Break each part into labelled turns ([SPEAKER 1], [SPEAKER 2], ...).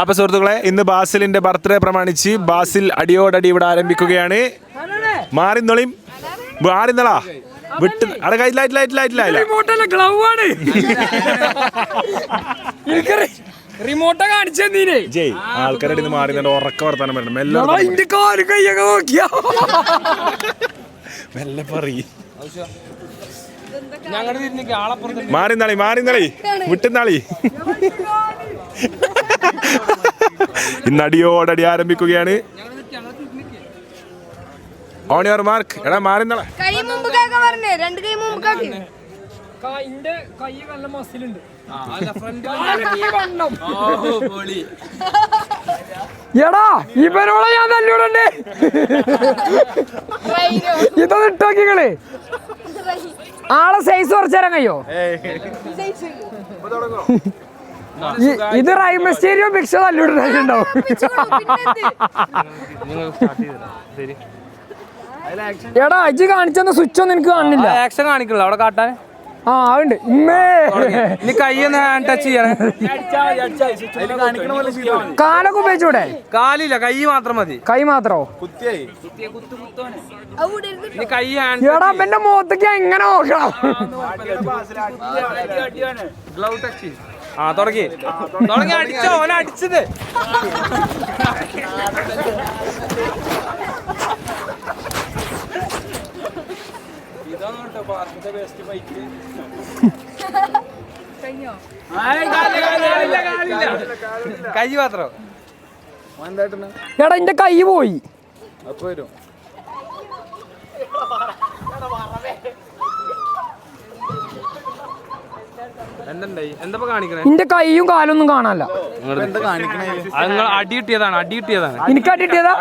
[SPEAKER 1] അപ്പൊ സുഹൃത്തുക്കളെ ഇന്ന് ബാസിലിന്റെ ബർത്ത്ഡേ പ്രമാണിച്ച് ബാസിൽ അടിയോടടി ഇവിടെ ആരംഭിക്കുകയാണ്. മാറിന്നോളിയും മാറിന്നളാ വിട്ട് അട ലൈറ്റ് ലൈറ്റ് ലൈറ്റ് ലൈറ്റ്
[SPEAKER 2] റിമോട്ടല്ല ഗ്ലൗ ആണ്. റിമോട്ട കാണിച്ചെന്നീനെ
[SPEAKER 1] ജയ് ആൾക്കാരുടെ നിന്ന് മാറി ഉറക്ക വർത്താനം വരണം മെല്ലെ
[SPEAKER 2] കാൽ കയ്യൊക്കെ നോക്കിയാ.
[SPEAKER 1] മെല്ലെ പറയ്. മാറിന്നളി മാറിന്നളി വിട്ടുന്നാളി ഇന്ന് അടിയോടടി ആരംഭിക്കുകയാണ്. ഓൺ യുവർ മാർക്ക് എടാ മാറിന്നള
[SPEAKER 3] കൈ മുമ്പ് കാക്ക പറഞ്ഞേ രണ്ട് കൈ മുമ്പ് കാക്കി
[SPEAKER 2] ഇന്റെ കൈ നല്ല മസിലുണ്ട്. വണ്ണം. എടാ ഇവനോളെ ഞാൻ തല്ലൂടണ്ടേ ഇതൊന്ന് ഇട്ടോക്കിങ്ങൾ ആളെ സൈസ് കുറച്ചേരാൻ കഴിയോ? ഇത് റൈമസ്റ്റേരിയോ മിക്സ് തല്ലൂടുണ്ടാവും എടാ അജി കാണിച്ചെന്ന സ്വിച്ച് ഒന്നും എനിക്ക് കാണുന്നില്ല
[SPEAKER 4] ആക്ഷൻ കാണിക്കണല്ലോ. അവിടെ കാട്ടാൻ
[SPEAKER 2] ആ ഉണ്ട് ഇമ്മേ
[SPEAKER 4] ഇനി കൈ ഒന്ന് ഹാൻഡ് ടച്ച് ചെയ്യണേ
[SPEAKER 2] കാലൊക്കെ ഉപയോഗിച്ചൂടെ?
[SPEAKER 4] കാലില്ല കൈ മാത്രം മതി.
[SPEAKER 2] കൈ മാത്രോ?
[SPEAKER 4] ഇനി കൈ ഹാൻഡ്
[SPEAKER 2] എടാ എന്റെ മുഖത്തേക്ക് എങ്ങനെ നോക്കണം?
[SPEAKER 4] ഗ്ലൗ ടച്ച് ആ തുടങ്ങി. തുടങ്ങി അടിച്ചോ ഓന അടിച്ചത്. കൈ മാത്രം.
[SPEAKER 2] എടാ എന്റെ കൈ പോയി.
[SPEAKER 4] അപ്പൊ എന്താ
[SPEAKER 2] എന്റെ കൈയും കാലൊന്നും കാണാനല്ല.
[SPEAKER 4] അടി കിട്ടിയതാണ് അടി കിട്ടിയതാണ്.
[SPEAKER 2] എനിക്ക് അടി
[SPEAKER 1] കിട്ടിയതാ?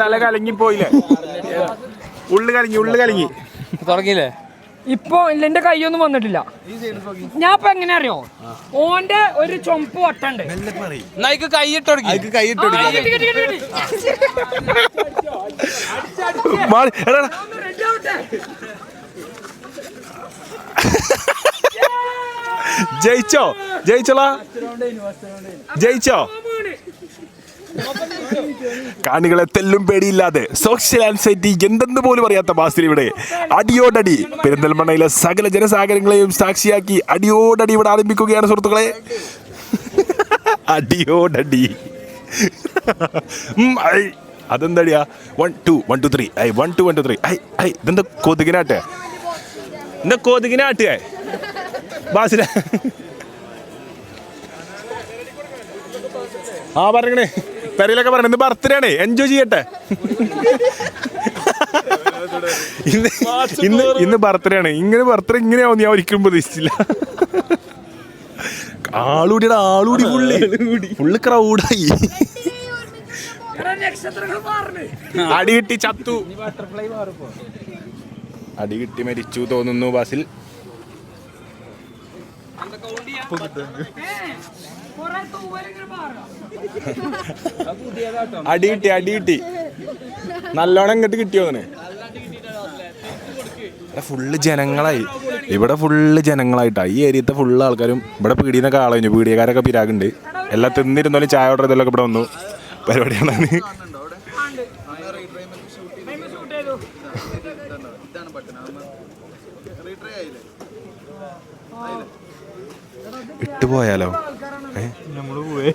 [SPEAKER 1] തല കലങ്ങി പോയില്ലേ? ഉള്ളു കലങ്ങി ഉള്ളു കലങ്ങി.
[SPEAKER 4] തുടങ്ങിയില്ലേ?
[SPEAKER 2] ഇപ്പൊ ഇല്ല എന്റെ കൈയൊന്നും വന്നിട്ടില്ല. ഞാൻ ഇപ്പൊ എങ്ങനെ അറിയോ? ഓന്റെ ഒരു ചൊമ്പ് വട്ടണ്ട്.
[SPEAKER 4] എന്നാ ഇക്ക് കൈ ഇട്ട് തുടങ്ങി
[SPEAKER 2] ആ, കിട്ടി, കിട്ടി, കിട്ടി, കിട്ടി.
[SPEAKER 1] മാറി എടാ എടാ.
[SPEAKER 2] ഒന്ന് ready ആവട്ടെ.
[SPEAKER 1] ജയിച്ചോ? ജയിച്ചോളാ. ജയിച്ചോ? കാണികളെ തെല്ലും പേടിയില്ലാതെ സോഷ്യൽ ആൻസൈറ്റി എന്തെന്ന് പോലും അറിയാത്ത ബാസിൽ ഇവിടെ. അടിയോടടി. പെരിന്തൽമണ്ണയിലെ സകല ജനസാഗരങ്ങളെയും സാക്ഷിയാക്കി അടിയോടടി ഇവിടെ ആരംഭിക്കുകയാണ് സുഹൃത്തുക്കളെ. അടിയോടടി. അതെന്താടിയാ? One two one two three I one two one two three I ഐ ഇതെന്താ കൊതുകിനാട്ടെ? എന്താ കൊതുകിനാട്ടേ? ബാസില. ആ പറഞ്ഞേ പെരയിലൊക്കെ പറഞ്ഞു ഇന്ന് ബർത്ത്ഡേ ആണ്. എൻജോയ് ചെയ്യട്ടെ. ഇന്ന് ഇന്ന് ഇന്ന് ബർത്ത്ഡേ ആണ്. ഇങ്ങനെ ബർത്ത്ഡേ ഇങ്ങനെയാവും ഞാൻ ഒരിക്കലും പ്രതീക്ഷിച്ചില്ല. ആളൂടിയുടെ ആളൂടി ഫുള്ള് ഫുള്ള് ക്രൗഡായി. അടി കിട്ടി ചത്തു. അടി കിട്ടി മരിച്ചു തോന്നുന്നു ബാസിൽ.
[SPEAKER 2] തൂവലിങ്ങനെ മാറണം.
[SPEAKER 1] അടി കിട്ടി അടി കിട്ടി. നല്ലോണം ഇങ്ങോട്ട് കിട്ടിയോ അവന്? ഫുള്ള് ജനങ്ങളായി. ഇവിടെ ഫുള്ള് ജനങ്ങളായിട്ടാ. ഈ ഏരിയത്തെ ഫുള്ള് ആൾക്കാരും ഇവിടെ പീടിയെന്നൊക്കെ ആളഞ്ഞു പീടിയക്കാരൊക്കെ പിരാകുണ്ട് എല്ലാം തിന്നിരുന്നാലും ചായ ഓർഡർ ചെയ്തല്ലൊക്കെ ഇവിടെ വന്നു. പരിപാടിയാണ്. ഇട്ട് പോയാലോ ഏ?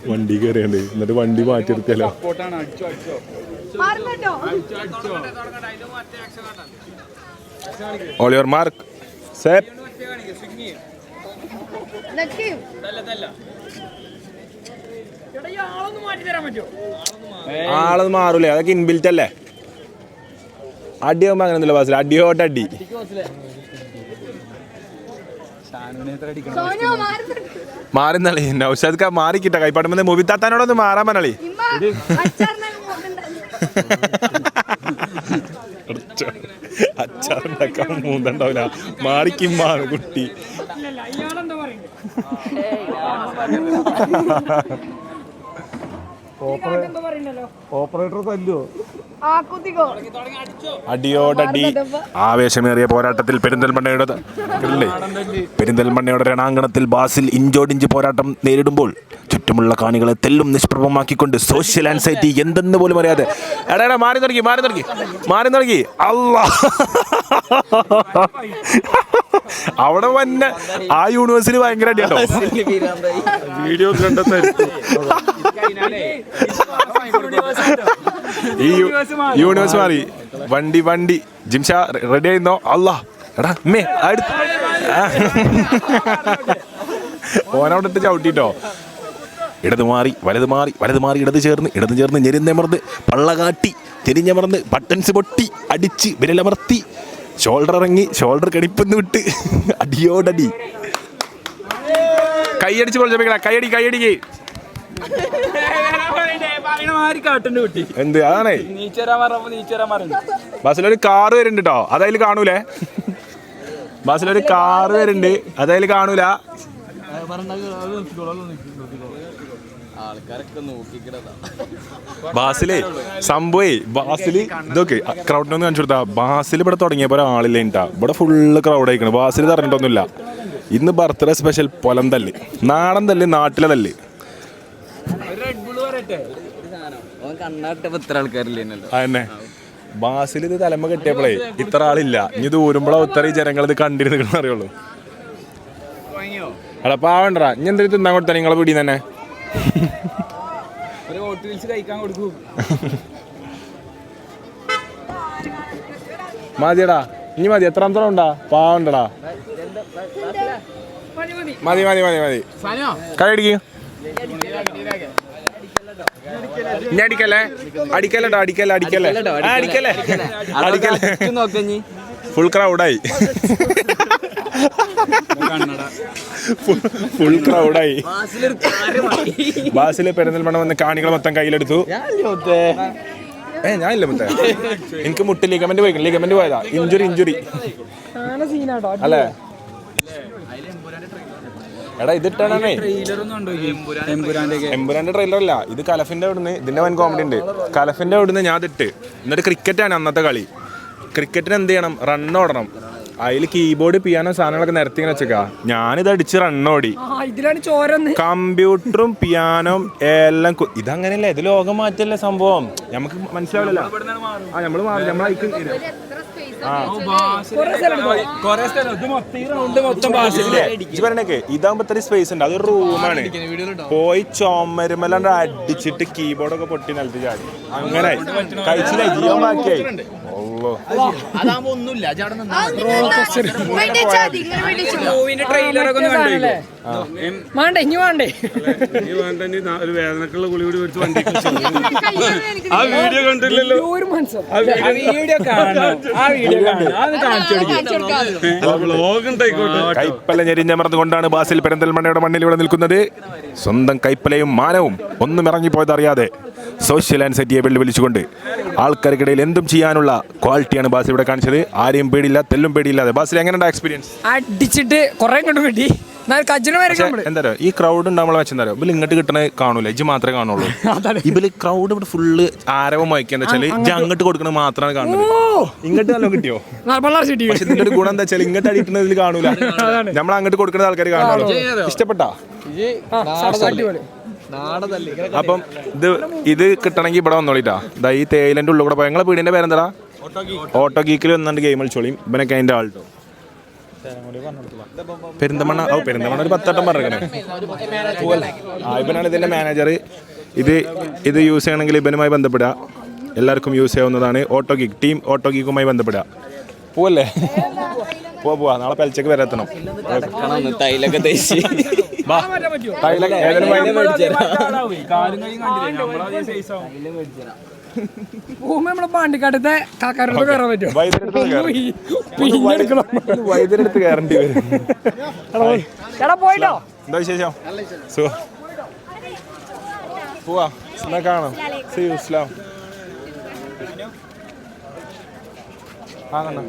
[SPEAKER 1] വണ്ടി കയറിയാണ്ട് എന്നിട്ട് വണ്ടി മാറ്റി നിർത്തിയാലോ
[SPEAKER 3] മാറുന്നുണ്ടോ
[SPEAKER 1] ഓൾ യുവർ മാർക്ക്. സെറ്റ്.
[SPEAKER 2] ആളൊന്ന്
[SPEAKER 1] മാറൂലേ? അതൊക്കെ ഇൻബിൽറ്റ് അല്ലേ? അടിയാകുമ്പോ അങ്ങനെ ഒന്നുമില്ല ബാസിൽ അടിയോട്ട് അടി മാറുന്നളി നൗഷാദ് മാറിക്കിട്ട. കൈപ്പാടുമ്പോ മൂവി താത്താനോടൊന്ന് മാറാൻ പറഞ്ഞളി. അച്ചാറുണ്ടാക്കാൻ മൂന്നുണ്ടാവില്ല മാറിക്കിമ്മാണ് കുട്ടി.
[SPEAKER 2] ഇല്ലല്ല ഇയാളെന്താ
[SPEAKER 1] അടിയോടടി ആവേശമേറിയ പോരാട്ടത്തിൽ പെരിന്തൽമണ്ണയുടെ? പെരിന്തൽമണ്ണയുടെ രണാങ്കണത്തിൽ ബാസിൽ ഇഞ്ചോടിഞ്ച് പോരാട്ടം നേരിടുമ്പോൾ ചുറ്റുമുള്ള കാണികളെ തെല്ലും നിഷ്പ്രഭമാക്കിക്കൊണ്ട് സോഷ്യൽ ആൻസൈറ്റി എന്തെന്ന് പോലും അറിയാതെ. എടാ എടാ മാറി തുടങ്ങി മാറി തുടങ്ങി മാറി തുടങ്ങി. അല്ലാ അവിടെ വന്നെ ആ യൂണിവേഴ്സിറ്റി ഭയങ്കര അടിയാണോ വീഡിയോ കണ്ടെത്തായിരിക്കും ഈ യൂണിവേഴ്സ് മാറി. വണ്ടി വണ്ടി. ജിംഷ റെഡി ആയിരുന്നോ? അല്ലാ എടാ മേ അടുത്ത്. ഓനവിടെ ഇട്ട് ചവിട്ടിട്ടോ. ഇടത് മാറി വലത് മാറി വലത് മാറി ഇടത് ചേർന്ന് ഇടത് ചേർന്ന് ഞെരിഞ്ഞമർന്ന് പള്ള കാട്ടി തിരിഞ്ഞമർന്ന് ബട്ടൺസ് പൊട്ടി അടിച്ച് വിരലമർത്തി ഷോൾഡർ ഇറങ്ങി ഷോൾഡർ കണിപ്പെന്ന് വിട്ട് അടിയോടടി. കൈയടിച്ച് പൊളിച്ചപ്പിക്കണ കൈയടി കൈയടിക്ക്. എന്ത്? അതാണേ. ബസ്സിലൊരു കാറ് വരുന്നുണ്ട് കേട്ടോ അതതിൽ കാണൂലേ? ബസ്സിലൊരു കാറ് വരുന്നുണ്ട്. അതതിൽ കാണൂല. ബാസിലേ സംഭവേ ബാസിൽ ഇതൊക്കെ ക്രൗഡിനൊന്നും കാണിച്ചു കൊടുത്താ ബാസിൽ ഇവിടെ തുടങ്ങിയ ഒരാളില്ല കേട്ടാ ഇവിടെ ഫുള്ള് ക്രൗഡ് ആയിക്കണ് ബാസിൽ തറഞ്ഞിട്ടൊന്നുമില്ല ഇന്ന് ബർത്ത്ഡേ സ്പെഷ്യൽ പൊലം തല്ല്. നാടൻ തല്ല് നാട്ടിലെ തല്ല്. അതന്നെ. ബാസിൽ ഇത് തലമ കെട്ടിയപ്പോഴേ ഇത്ര ആളില്ല. ഇനി ദൂരുമ്പോഴോ ഇത്ര ഈ ജനങ്ങൾ ഇത് കണ്ടിരുന്നു അറിയുള്ളൂ. എടാ പാവണ്ടടാ. ഇനി എന്തൊരു തിന്നാൻ കൊടുത്താ? നിങ്ങളെ പിടി തന്നെ. മതിയടാ. ഇനി മതി. എത്ര അന്തരം ഉണ്ടാ? പാവണ്ടടാ. മതി മതി മതി മതി. കൈ അടിക്ക് ഇനി അടിക്കല്ലേ? അടിക്കല്ലട്ടോ അടിക്കല്ലേ അടിക്കല്ലേ അടിക്കല്ലേ അടിക്കല്ലേ ഫുൾ ക്രൗഡായി ഫുൾ ക്രൗഡായി ബാസിലെ പെരുന്തൽമണ്ണ വന്ന് കാണികൾ മൊത്തം കയ്യിലെടുത്തു. ഏ ഞാനില്ല മുത്തേ എനിക്ക് മുട്ട് ലിഗമെന്റ് പോയി ലിഗമെന്റ് പോയതാ. ഇഞ്ചുറി ഇഞ്ചുറി
[SPEAKER 2] സീനാട്ടോ
[SPEAKER 1] അല്ലേ? എടാ ഇതിട്ടാണേ
[SPEAKER 4] എമ്പുരാന്റെ
[SPEAKER 1] ട്രെയിലർ അല്ല ഇത് കലഫിന്റെ അവിടുന്ന് ഇതിന്റെ വൻ കോമഡി ഉണ്ട്. കലഫിന്റെ അവിടുന്ന് ഞാൻ ഇതിട്ട് എന്നിട്ട് ക്രിക്കറ്റാണ് അന്നത്തെ കളി. ക്രിക്കറ്റിന് എന്ത് ചെയ്യണം? റൺ ഓടണം. അതിൽ കീബോർഡ് പിയാനോ സാധനങ്ങളൊക്കെ നിരത്തി ഇങ്ങനെ വെച്ചേക്കാ. ഞാനിത് അടിച്ച്
[SPEAKER 2] റണ്ണോടി
[SPEAKER 1] കമ്പ്യൂട്ടറും പിയാനോ എല്ലാം ഇതങ്ങനെയല്ലേ? ഇത് ലോകം മാറ്റല്ലേ സംഭവം? നമുക്ക് മനസ്സിലാവില്ലല്ലോ. ആ നമ്മൾ നമ്മൾ നമ്മളയക്കും ഇതാകുമ്പോ സ്പേസ് ഉണ്ട്. അതൊരു റൂമാണ് പോയി ചുമരുമല്ലാണ്ട് അടിച്ചിട്ട് കീബോർഡ് ഒക്കെ പൊട്ടി നിലത്ത് ചാടി. അങ്ങനെ. കഴിച്ചില്ല? ജിയോ ബാക്കിയായി. ഓ
[SPEAKER 5] അതാകുമ്പോ ഒന്നുമില്ല.
[SPEAKER 2] വേണ്ടേ ഇനി വേണ്ടേ?
[SPEAKER 6] ഒരു വേദനക്കുള്ള ഗുളി കൂടി വണ്ടി ആ വീഡിയോ കണ്ടില്ലല്ലോ.
[SPEAKER 2] ഒരു മനസ്സം.
[SPEAKER 4] ആ വീഡിയോ കാണണം. ആ വീഡിയോ കാണണം. അത് കാണിച്ചു
[SPEAKER 1] കൈപ്പല ഞെരിഞ്ഞമർന്നുകൊണ്ടാണ് ബാസിൽ പെരിന്തൽമണ്ണയുടെ മണ്ണിൽ ഇവിടെ നിൽക്കുന്നത്. സ്വന്തം കൈപ്പലയും മാനവും ഒന്നും ഇറങ്ങിപ്പോയത് അറിയാതെ സോഷ്യൽ ആൻസൈറ്റിയെ വെല്ലുവിളിച്ചുകൊണ്ട് ആൾക്കാർക്കിടയിൽ എന്തും ചെയ്യാനുള്ള ക്വാളിറ്റിയാണ് ബാസിൽ ഇവിടെ കാണിച്ചത്. ആരെയും പേടിയില്ല തെല്ലും പേടിയില്ലാതെ. ബാസിൽ എങ്ങനെയുണ്ട് എക്സ്പീരിയൻസ്
[SPEAKER 2] അടിച്ചിട്ട് കുറെ കണ്ടു കിട്ടി.
[SPEAKER 1] എന്താ ഈ ക്രൗഡ് ഉണ്ടാവുമ്പോൾ വെച്ചാൽ എന്താ ഇവൽ ഇങ്ങോട്ട് കിട്ടണ കാണൂല ഇജ്ജ് മാത്രമേ കാണുള്ളൂ. ഇവർ ക്രൗഡ് ഇവിടെ ഫുള്ള് ആരവം വഹിക്കുക വെച്ചാൽ ഇജ്ജ് അങ്ങോട്ട്. കൊടുക്കണത് മാത്രമാണ് കാണുന്നത്. ഇങ്ങോട്ട് നല്ല കിട്ടിയോ? പക്ഷെ ഇതിന്റെ ഒരു ഗുണം എന്താ വെച്ചാൽ ഇങ്ങോട്ട് അടിക്കുന്നതിൽ കാണൂല. നമ്മൾ അങ്ങോട്ട് കൊടുക്കുന്ന ആൾക്കാർ കാണുള്ളൂ. ഇഷ്ടപ്പെട്ടാ? അപ്പം ഇത് ഇത് കിട്ടണമെങ്കിൽ ഇവിടെ വന്നോളിട്ടാ. ഇതാ ഈ തേയിലന്റെ ഉള്ളിൽ കൂടെ പോയി. ഞങ്ങളെ വീടിന്റെ പേരെന്താ ഓട്ടോ ഗീക്കിൽ വന്നിട്ട് ഗെയിം കളിച്ചോളിയും. ഇവനൊക്കെ അതിന്റെ ആൾട്ടോ പെരിന്തമണ്ണ ഓ പെരിന്തമണ്ണ ഒരു പത്തട്ടം പറഞ്ഞേ ആ ഇവനാണ് ഇതിന്റെ മാനേജർ ഇത് ഇത് യൂസ് ചെയ്യണമെങ്കിൽ ഇവനുമായി ബന്ധപ്പെടുക. എല്ലാവർക്കും യൂസ് ചെയ്യാവുന്നതാണ് ഓട്ടോ ഗീക്ക് ടീം ഓട്ടോ ഗീക്കുമായി ബന്ധപ്പെടുക. പോവല്ലേ? പോവാ പോവാ. നാളെ പലിച്ചക്ക് വരെ എത്തണം.
[SPEAKER 5] തൈലൊക്കെ തേച്ച്.
[SPEAKER 2] ഭൂമി നമ്മളെ പാണ്ടിക്കാട്ടത്തെ കാക്കാരോട് കയറാൻ പറ്റും
[SPEAKER 1] വൈദ്യുതി എടുത്ത് കയറേണ്ടി വരും.
[SPEAKER 2] എടാ പോയിട്ടോ.
[SPEAKER 1] എന്താ വിശേഷം? പോവാ. എന്നാ കാണാം. സി യു ഇസ്ലാം ആ കണ്ണ